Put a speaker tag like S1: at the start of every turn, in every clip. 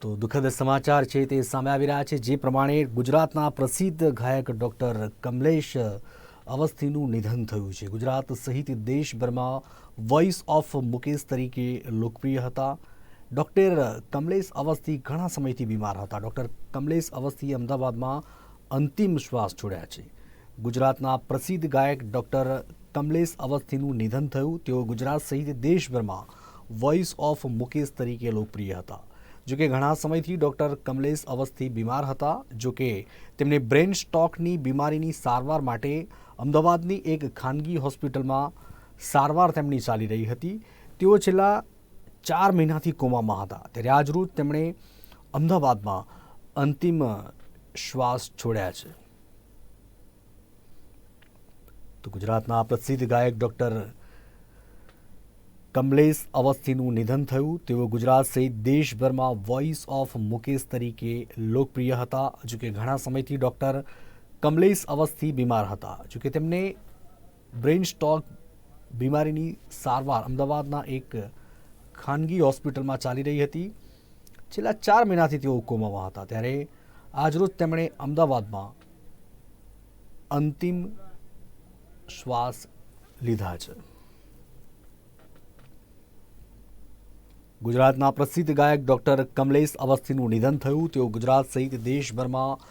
S1: તો દુઃખદ સમાચાર છે તે સામે આવી રહ્યા છે, જે પ્રમાણે ગુજરાતના પ્રસિદ્ધ ગાયક ડૉક્ટર કમલેશ અવસ્થીનું નિધન થયું છે. ગુજરાત સહિત દેશભરમાં વોઇસ ઓફ મુકેશ તરીકે લોકપ્રિય હતા. ડૉક્ટર કમલેશ અવસ્થી ઘણા સમયથી બીમાર હતા. ડૉક્ટર કમલેશ અવસ્થીએ અમદાવાદમાં અંતિમ શ્વાસ છોડ્યા છે. ગુજરાતના પ્રસિદ્ધ ગાયક ડૉક્ટર કમલેશ અવસ્થીનું નિધન થયું. તેઓ ગુજરાત સહિત દેશભરમાં વોઇસ ઓફ મુકેશ તરીકે લોકપ્રિય હતા. જોકે ઘણા સમયથી ડૉક્ટર કમલેશ અવસ્થી બીમાર હતા જોકે તેમને બ્રેન સ્ટોકની બીમારીની સારવાર માટે અમદાવાદની એક ખાનગી હોસ્પિટલમાં સારવાર તેમની ચાલી રહી હતી. તેઓ છેલ્લા ચાર મહિનાથી કોમામાં હતા. ત્યારે આજરોજ તેમણે અમદાવાદમાં અંતિમ શ્વાસ છોડ્યા છે. તો ગુજરાતના પ્રસિદ્ધ ગાયક ડૉક્ટર કમલેશ અવસ્થીનું નિધન થયું. તેઓ ગુજરાત સહિત દેશભરમાં વોઇસ ઓફ મુકેશ તરીકે લોકપ્રિય હતા. જોકે ઘણા સમયથી ડૉક્ટર કમલેશ અવસ્થી બીમાર હતા. જોકે તેમને બ્રેઇન સ્ટોક બીમારીની સારવાર અમદાવાદના એક ખાનગી હોસ્પિટલમાં ચાલી રહી હતી. છેલ્લા ચાર મહિનાથી તેઓ કોમામાં હતા. ત્યારે આજરોજ તેમણે અમદાવાદમાં અંતિમ શ્વાસ લીધા છે. ગુજરાતના પ્રસિદ્ધ ગાયક ડૉક્ટર કમલેશ અવસ્થીનું નિધન થયું. તેઓ ગુજરાત સહિત દેશભરમાં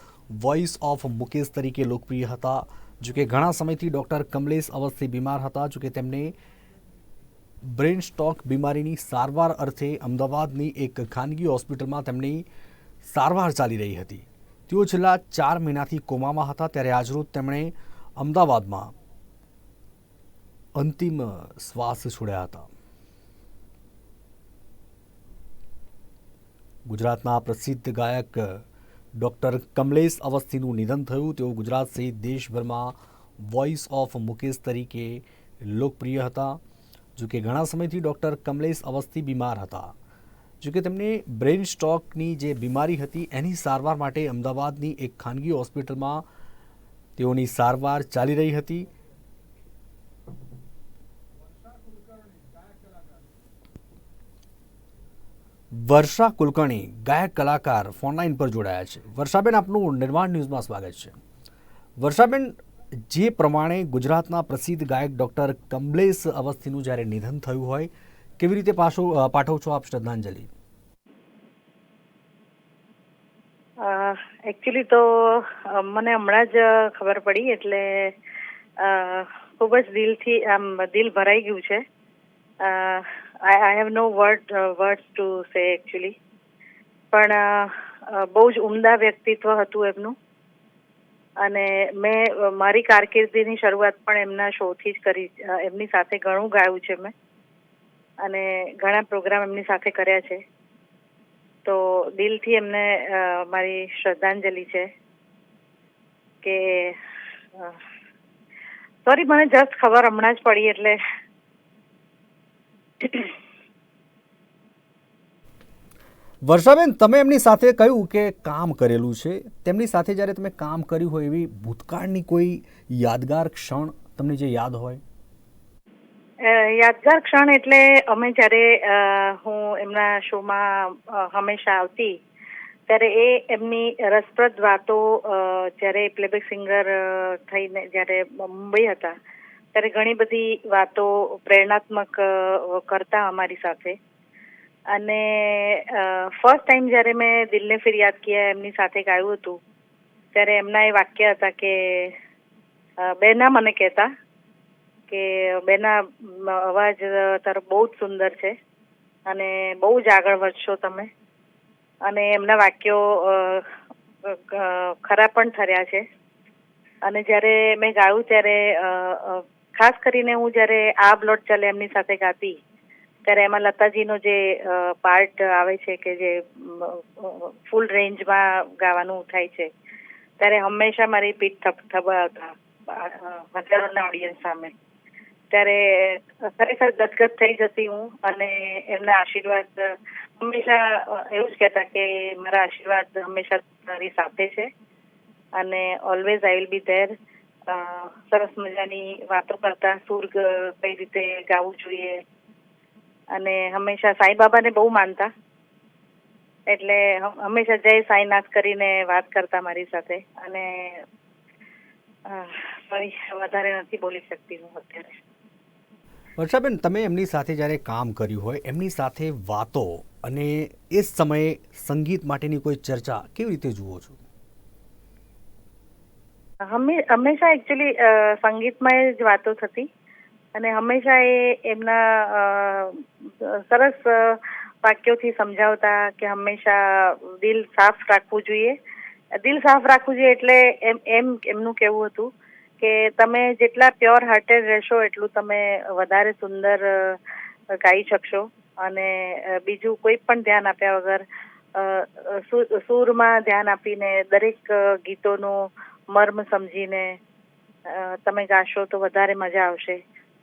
S1: વોઇસ ઓફ મુકેશ તરીકે લોકપ્રિય હતા જોકે ઘણા સમયથી ડૉક્ટર કમલેશ અવસ્થી બીમાર હતા જોકે તેમને બ્રેન સ્ટોક બીમારીની સારવાર અર્થે અમદાવાદની એક ખાનગી હોસ્પિટલમાં તેમની સારવાર ચાલી રહી હતી. તેઓ છેલ્લા ચાર મહિનાથી કોમામાં હતા, ત્યારે આજરોજ તેમણે અમદાવાદમાં અંતિમ શ્વાસ છોડ્યા હતા. ગુજરાતના પ્રસિદ્ધ ગાયક ડૉક્ટર કમલેશ અવસ્થીનું નિધન થયું. તેઓ ગુજરાત સહિત દેશભરમાં વોઇસ ઓફ મુકેશ તરીકે લોકપ્રિય હતા. જોકે ઘણા સમયથી ડૉક્ટર કમલેશ અવસ્થી બીમાર હતા. જોકે તેમને બ્રેઇન સ્ટ્રોકની જે બીમારી હતી એની સારવાર માટે અમદાવાદની એક ખાનગી હોસ્પિટલમાં તેઓની સારવાર ચાલી રહી હતી. વર્ષા કુલકર્ણી ગાયક, કલાકાર ફોનલાઈન પર જોડાયા છે. વર્ષાબેન, આપનું નિર્માણ ન્યૂઝમાં સ્વાગત છે. વર્ષાબેન, જે પ્રમાણે ગુજરાતના પ્રસિદ્ધ ગાયક ડૉક્ટર કમલેશ અવસ્થીનું જ્યારે નિધન થયું હોય, કેવી રીતે પાછો પાઠવ છો આપ શ્રદ્ધાંજલિ?
S2: એકચ્યુઅલી તો મને હમણાં જ ખબર પડી એટલે ખૂબ જ દિલથી, આમ, દિલ ભરાઈ ગયું છે. I I have no word words to say actually પણ અ, અ, બહુ જ ઉમદા વ્યક્તિત્વ હતું એમનું. અને મેં મારી કારકિર્દીની શરૂઆત પણ એમના શોથી જ કરી એમની સાથે ઘણું ગાયું છે મેં. અને ઘણા પ્રોગ્રામ એમની સાથે કર્યા છે. તો દિલથી એમને મારી શ્રદ્ધાંજલિ છે કે સોરી મને જસ્ટ ખબર હમણાં જ પડી એટલે
S1: વર્ષાબેન, તમે એમની સાથે કહ્યું કે કામ કરેલું છે. તેમની સાથે જ્યારે તમે કામ કર્યું હોય એવી ભૂતકાળની કોઈ યાદગાર ક્ષણ તમને જે યાદ હોય?
S2: યાદગાર ક્ષણ એટલે અમે જ્યારે હું એમના શોમાં હંમેશા આવતી, ત્યારે એ એમની રસપ્રદ વાતો જ્યારે પ્લેબેક સિંગર થઈને જ્યારે મુંબઈ હતા ત્યારે ઘણી બધી વાતો પ્રેરણાત્મક કરતા અમારી સાથે. અને ફર્સ્ટ ટાઈમ જ્યારે મેં દિલને ફિર યાદ કિયા, એમની સાથે ગાયું હતું, ત્યારે એમના એ વાક્ય હતા કે બેના મને કહેતા કે, બેના અવાજ તારો બહુ જ સુંદર છે અને બહુ જ આગળ વધશો તમે. અને એમના વાક્યો ખરા પણ ઠર્યા છે. અને જ્યારે મેં ગાયું ત્યારે ખાસ કરીને હું જ્યારે આ બ્લોટ ચાલે એમની સાથે ગાતી, ત્યારે એમાં લતાજીનો જે પાર્ટ આવે છે કે જે ફૂલ રેન્જમાં ગાવાનું થાય છે, ત્યારે હંમેશા મારી પીઠ થપ થબાવતા હજારોના ઓડિયન્સ સામે. ત્યારે ખરેખર ગદગદ થઈ જતી હું અને એમના આશીર્વાદ, હંમેશા એવું જ કહેતા કે મારા આશીર્વાદ હંમેશા તારી સાથે છે અને always I will be there સરસ મજાની વાતો કરતા સુર કઈ રીતે ગાવું જોઈએ. અને હંમેશા સાંઈ બાબાને બહુ માનતા. એટલે હમ- હંમેશા જય સાંઈનાથ કરીને વાત કરતા મારી સાથે. અને વધારે નથી બોલી શકતી હું અત્યારે.
S1: વર્ષાબેન, તમે એમની સાથે જ્યારે કામ કર્યું હોય, એમની સાથે વાતો અને એ સમયે સંગીત માટેની કોઈ ચર્ચા કેવી રીતે જુઓ છો?
S2: હંમેશા એકચ્યુઅલી સંગીતમય જ વાતો થતી. અને હંમેશા એ એમના સરસ વાક્યોથી સમજાવતા કે હંમેશા દિલ સાફ રાખવું જોઈએ. દિલ સાફ રાખવું જોઈએ એટલે એમ એમ એમનું કહેવું હતું કે તમે જેટલા પ્યોર હાર્ટેડ રહેશો એટલું તમે વધારે સુંદર ગાઈ શકશો. અને બીજું કોઈ પણ ધ્યાન આપ્યા વગર સૂરમાં ધ્યાન આપીને દરેક ગીતોનું મર્મ સમજીને તમે ગાશો તો વધારે મજા આવશે.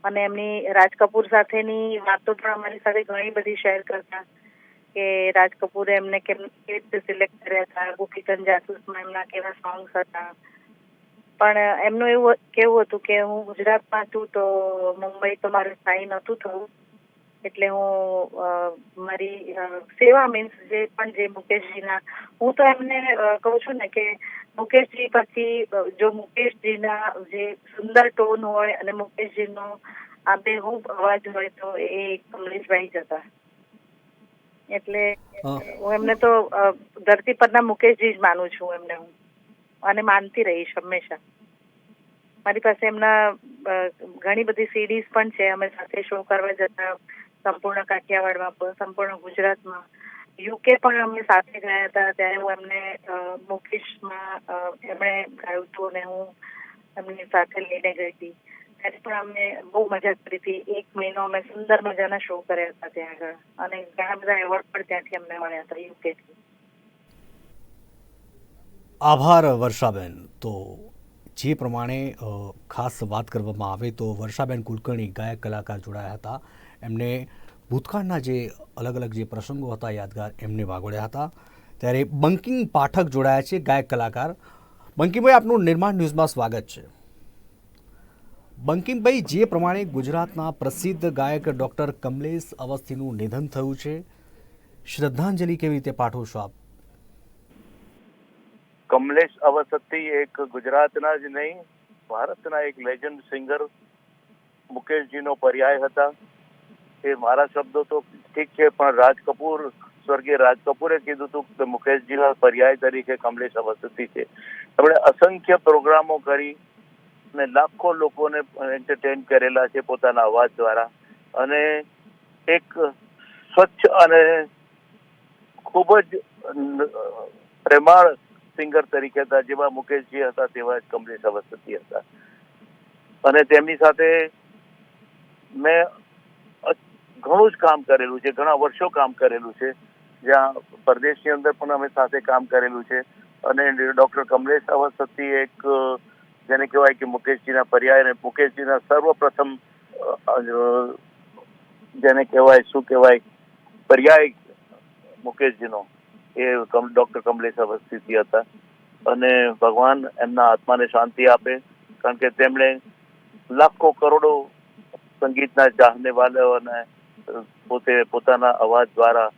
S2: અને એમની રાજ કપૂર સાથેની વાતો પણ અમારી સાથે ઘણી બધી શેર કરતા કે રાજ કપૂરે એમને કેમ કેવી રીતે સિલેક્ટ કર્યા હતા ગુકીકન જાસૂસમાં એમના કેવા સોંગ્સ હતા. પણ એમનું એવું કેવું હતું કે હું ગુજરાતમાં છું તો મુંબઈ તો મારું સાઈન નહોતું થવું. એટલે હું મારી સેવા મીન્સ જે પણ જે મુકેશજીના હું તો એમને કહું છું ને કે મુકેશજી પછી જો મુકેશજીના જે સુંદર ટોન હોય અને મુકેશજીનો આબેહૂબ અવાજ હોય તો એ કમલેશભાઈ જ હતા. એટલે હું. એમને તો ધરતી પરના મુકેશજી જ માનું છું એમને હું. અને માનતી રહીશ હંમેશા. મારી પાસે એમના ઘણી બધી સીડીઝ પણ છે. અમે સાથે શો કરવા જતા સંપૂર્ણ કાઠિયાવાડમાં સંપૂર્ણ ગુજરાતમાં. યુકે પણ અમે સાથે ગયા હતા, ત્યારે હું એમને મુકેશમાં એમણે ગાયું હતું અને હું એમની સાથે લઈને ગઈ હતી. ત્યારે પણ અમે બહુ મજા કરી હતી. એક મહિનો અમે સુંદર મજાના શો કર્યા હતા ત્યાં આગળ. અને ઘણા બધા એવોર્ડ પણ ત્યાંથી અમને મળ્યા હતા, યુકેથી.
S1: આભાર, વર્ષાબેન. તો જે પ્રમાણે ખાસ વાત કરવામાં આવે તો વર્ષાબેન કુલકર્ણી ગાયક કલાકાર જોડાયા હતા. એમને ભૂતકાળના જે અલગ અલગ જે પ્રસંગો હતા, યાદગાર, એમને વાગોળ્યા હતા. ત્યારે બંકિંગ પાઠક જોડાયા છે, ગાયક કલાકાર. બંકિમભાઈ, આપનું નિર્માણ ન્યૂઝમાં સ્વાગત છે. બંકિમભાઈ, જે પ્રમાણે ગુજરાતના પ્રસિદ્ધ ગાયક ડૉક્ટર કમલેશ અવસ્થીનું નિધન થયું છે, શ્રદ્ધાંજલિ કેવી રીતે પાઠવો છો આપ?
S3: કમલેશ અવસ્થી એક ગુજરાતના જ નહીં, ભારતના એક લેજન્ડ સિંગર મુકેશજીનો પર્યાય હતા. એ મારા શબ્દો તો ઠીક છે, પણ રાજ કપૂર, સ્વર્ગીય રાજ કપૂરે કીધું હતું કે મુકેશજીના પર્યાય તરીકે કમલેશ અવસતી છે. આપણે અસંખ્ય પ્રોગ્રામો કરી અને લાખો લોકોને એન્ટરટેન કરેલા છે પોતાના અવાજ દ્વારા. અને એક સ્વચ્છ અને ખૂબ જ પ્રેમાળ સિંગર તરીકે હતા જેવા મુકેશજી હતા, તેવા જ કમલેશ અવસતી હતા. અને તેમની સાથે મેં ઘણું જ કામ કરેલું છે ઘણા વર્ષો કામ કરેલું છે. જ્યાં પરદેશની અંદર પણ અમે સાથે કામ કરેલું છે. અને ડોક્ટર કમલેશ અવસતી એક જેને કહેવાય કે મુકેશજીના પર્યાય અને મુકેશજીના સર્વપ્રથમ જેને કહેવાય શું કહેવાય પર્યાય મુકેશજીનો એ ડોક્ટર કમલેશ અવસ્થિતિ હતા. અને ભગવાન એમના આત્માને શાંતિ આપે કારણ કે તેમણે લાખો કરોડો સંગીતના ચાહને વાળાઓને અ, પોતે પોતાના અવાજ દ્વારા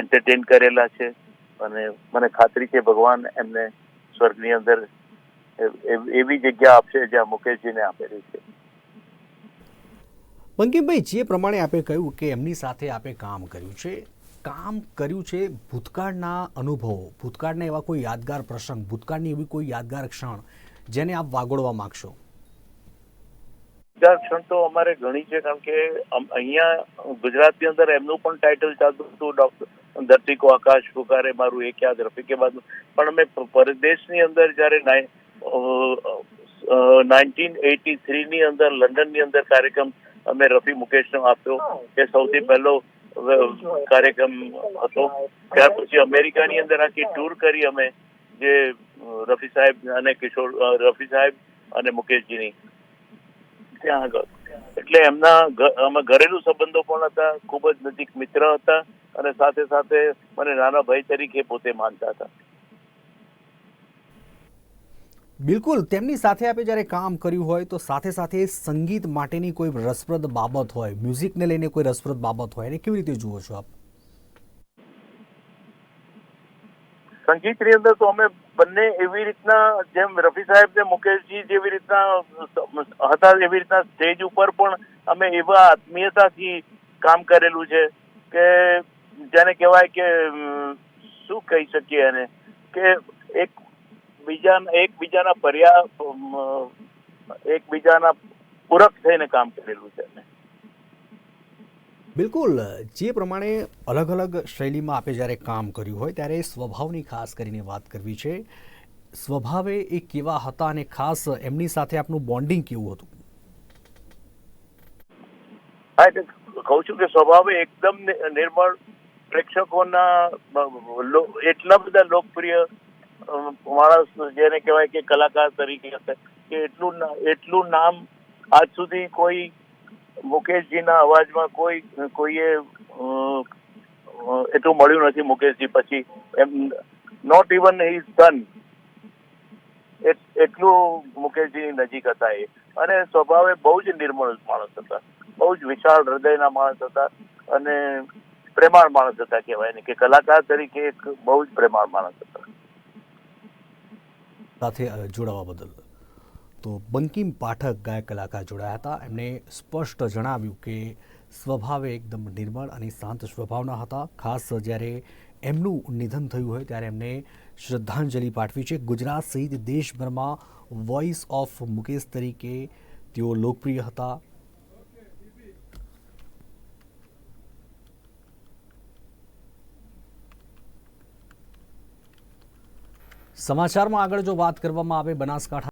S3: એન્ટરટેન કરેલા છે અને મને ખાતરી છે ભગવાન એમને સ્વર્ગની અંદર એવી જગ્યા આપશે જ્યાં મુકેશજીને આપેલી છે.
S1: બંકિમભાઈ જે પ્રમાણે આપે કહ્યું કે એમની સાથે આપે કામ કર્યું છે, કામ કર્યું છે ભૂતકાળના અનુભવો, ભૂતકાળના એવા કોઈ યાદગાર પ્રસંગ, ભૂતકાળની એવી કોઈ યાદગાર ક્ષણ જેને આપ વાગોળવા માગશો?
S3: યાદગાર ક્ષણ તો અમારે ઘણી છે, કારણ કે અહીંયા ગુજરાતની અંદર એમનું પણ ટાઇટલ ચાલતું હતું ડોક્ટર ધરતી આકાશ પુકારે મારું એક યાદ રફીકે બાદ. પણ અમે પરદેશની અંદર જ્યારે નાઇન્ટીન એટી થ્રી ની અંદર લંડનની અંદર કાર્યક્રમ અમે રફી મુકેશનો આપ્યો, એ સૌથી પહેલો કાર્યક્રમ હતો. ત્યાર પછી અમેરિકાની અંદર આખી ટૂર કરી અમે, જે રફી સાહેબ અને કિશોર રફી સાહેબ અને મુકેશજીની. ત્યાં આગળ. એટલે એમના અમે ઘરેલું સંબંધો પણ હતા, ખૂબ જ નજીક મિત્ર હતા અને સાથે સાથે મને નાના ભાઈ તરીકે પોતે માનતા હતા.
S1: બિલકુલ, તેમની સાથે આપે જ્યારે કામ કર્યું હોય તો સાથે સાથે સંગીત માટેની કોઈ રસપ્રદ બાબત હોય, મ્યુઝિકને લઈને કોઈ રસપ્રદ બાબત હોય, એને કેવી રીતે જુઓ છો આપ?
S3: સંગીતની અંદર તો અમે બંને એવી રીતના, જેમ રફી સાહેબ ને મુકેશજી જેવી રીતના, હતા એવી રીતના સ્ટેજ ઉપર પણ અમે એવા આત્મીયતાથી કામ કરેલું છે કે જેને કહેવાય કે શું કહી શકીએ એને? કે એક બીજા, એકબીજાના પર્યા એકબીજાના પૂરક થઈને કામ કરેલું છે
S1: બિલકુલ. જે પ્રમાણે અલગ અલગ શૈલીમાં આપે જ્યારે કામ કર્યું હોય, ત્યારે સ્વભાવની ખાસ કરીને વાત કરવી છે. સ્વભાવે એ કેવા હતા અને ખાસ એમની સાથે આપનું બોન્ડિંગ કેવું હતું?
S3: હા, એટલે કહું છું કે સ્વભાવે એકદમ નિર્મળ પ્રેક્ષકોના એટલા બધા લોકપ્રિય માણસ જેને કહેવાય કે કલાકાર તરીકે કે એટલું એટલું નામ આજ સુધી કોઈ મુકેશજીના અવાજમાં કોઈ, કોઈએ એટલું મળ્યું નથી મુકેશજી પછી. I'm not even his son એટલું મુકેશજીની નજીક હતા એ. અને સ્વભાવે બહુ જ નિર્મળ માણસ હતા. બહુ જ વિશાળ હૃદયના માણસ હતા અને પ્રેમાળ માણસ હતા કહેવાય ને કે કલાકાર તરીકે એક બહુ જ પ્રેમાળ માણસ હતા.
S1: સાથે જોડાવા બદલ. તો બંકિમ પાઠક ગાયક કલાકાર જોડાયા હતા. એમણે સ્પષ્ટ જણાવ્યું કે સ્વભાવે એકદમ નિર્મળ અને શાંત સ્વભાવના હતા. ખાસ જ્યારે એમનું નિધન થયું હોય ત્યારે એમને શ્રદ્ધાંજલિ પાઠવી છે. ગુજરાત સહિત દેશભરમાં વોઇસ ઓફ મુકેશ તરીકે તેઓ લોકપ્રિય હતા. સમાચારમાં આગળ જો વાત કરવામાં આવે, બનાસકાંઠા